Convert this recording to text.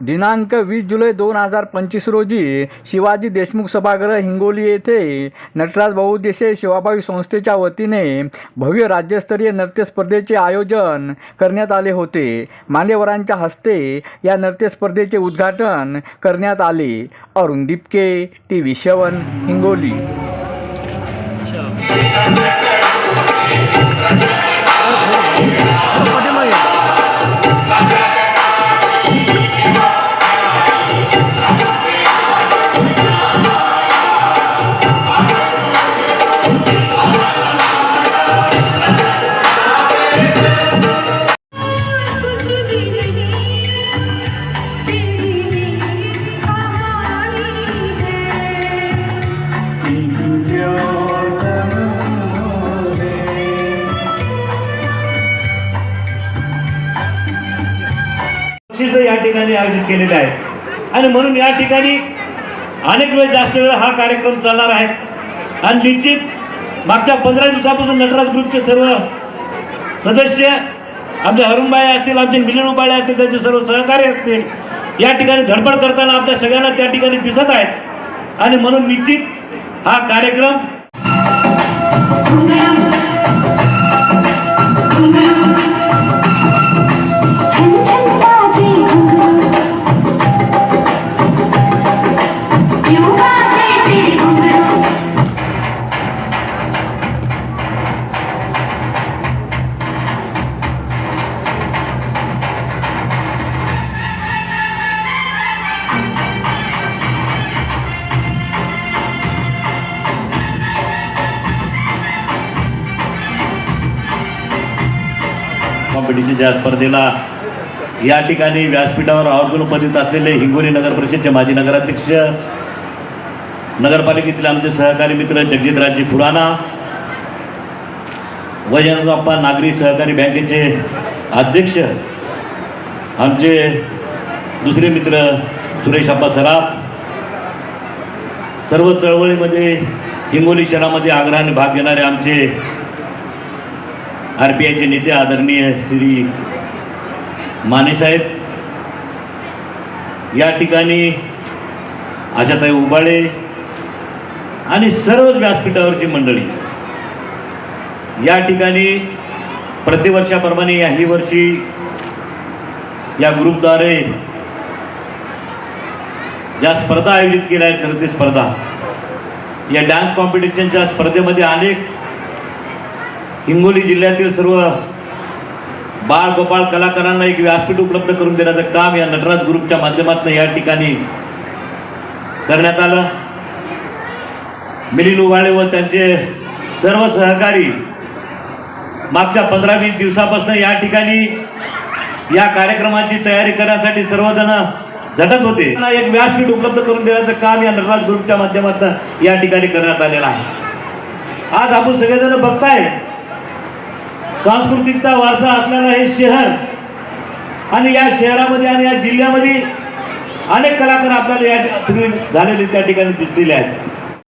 दिनांक वीस जुलै दोन हजार पंचवीस रोजी शिवाजी देशमुख सभागृह हिंगोली येथे नटराज बहुउद्देशीय सेवाभावी संस्थेच्या वतीने भव्य राज्यस्तरीय नृत्यस्पर्धेचे आयोजन करण्यात आले होते. मान्यवरांच्या हस्ते या नृत्यस्पर्धेचे उद्घाटन करण्यात आले. Arun Dipke T V seven Hingoli या ठिकाणी आयोजित केलेले आहे. आणि म्हणून या ठिकाणी अनेक वेळ जास्त वेळ हा कार्यक्रम चालणार आहे. आणि निश्चित मागच्या पंधरा दिवसापासून नटराज ग्रुपचे सर्व सदस्य आमचे अरुणबाई असतील आमचे मिलिंदबाई असतील त्यांचे सर्व सहकारी असतील या ठिकाणी धडपड करताना आपल्या सगळ्यांना त्या ठिकाणी दिसत आहेत. आणि म्हणून निश्चित हा कार्यक्रम कॉम्पिटिशनच्या स्पर्धेला या ठिकाणी व्यासपीठावर आवर्जून उपस्थित असलेले हिंगोली नगर परिषदचे माजी नगराध्यक्ष नगरपालिकेतील आमचे सहकारी मित्र जगजितराजजी खुराना वैजनाथप्पा नागरी सहकारी बँकेचे अध्यक्ष आमचे दुसरे मित्र सुरेश अप्पा सराफ सर्व चळवळीमध्ये हिंगोली शहरामध्ये आग्रहाने भाग घेणारे आमचे आर पी आयचे नेते आदरणीय श्री मानेसाहेब या ठिकाणी आशाताई उबाळे आणि सर्व व्यासपीठावरची मंडळी या ठिकाणी प्रतिवर्षाप्रमाणे याही वर्षी या ग्रुपद्वारे ज्या स्पर्धा आयोजित केल्या आहेत नृत्य स्पर्धा या डान्स कॉम्पिटिशनच्या स्पर्धेमध्ये अनेक हिंगोली जिल्ह्यातील सर्व बाळ गोपाळ कलाकारांना एक व्यासपीठ उपलब्ध करून देण्याचं काम या नटराज ग्रुपच्या माध्यमातून या ठिकाणी करण्यात आलं. मिलिंद उभाळे व त्यांचे सर्व सहकारी मागच्या पंधरा वीस दिवसापासून या ठिकाणी या कार्यक्रमाची तयारी करण्यासाठी सर्वजण झटत होते. एक व्यासपीठ उपलब्ध करून देण्याचं काम या नटराज ग्रुपच्या माध्यमातून या ठिकाणी करण्यात आलेलं आहे. आज आपण सगळेजण बघताय सांस्कृतिकता वारसा असलेलं हे शहर आणि या शहरामध्ये आणि या जिल्ह्यामध्ये अनेक कलाकार आपल्याला या ठिकाणी झालेले त्या ठिकाणी दिसलेले आहेत.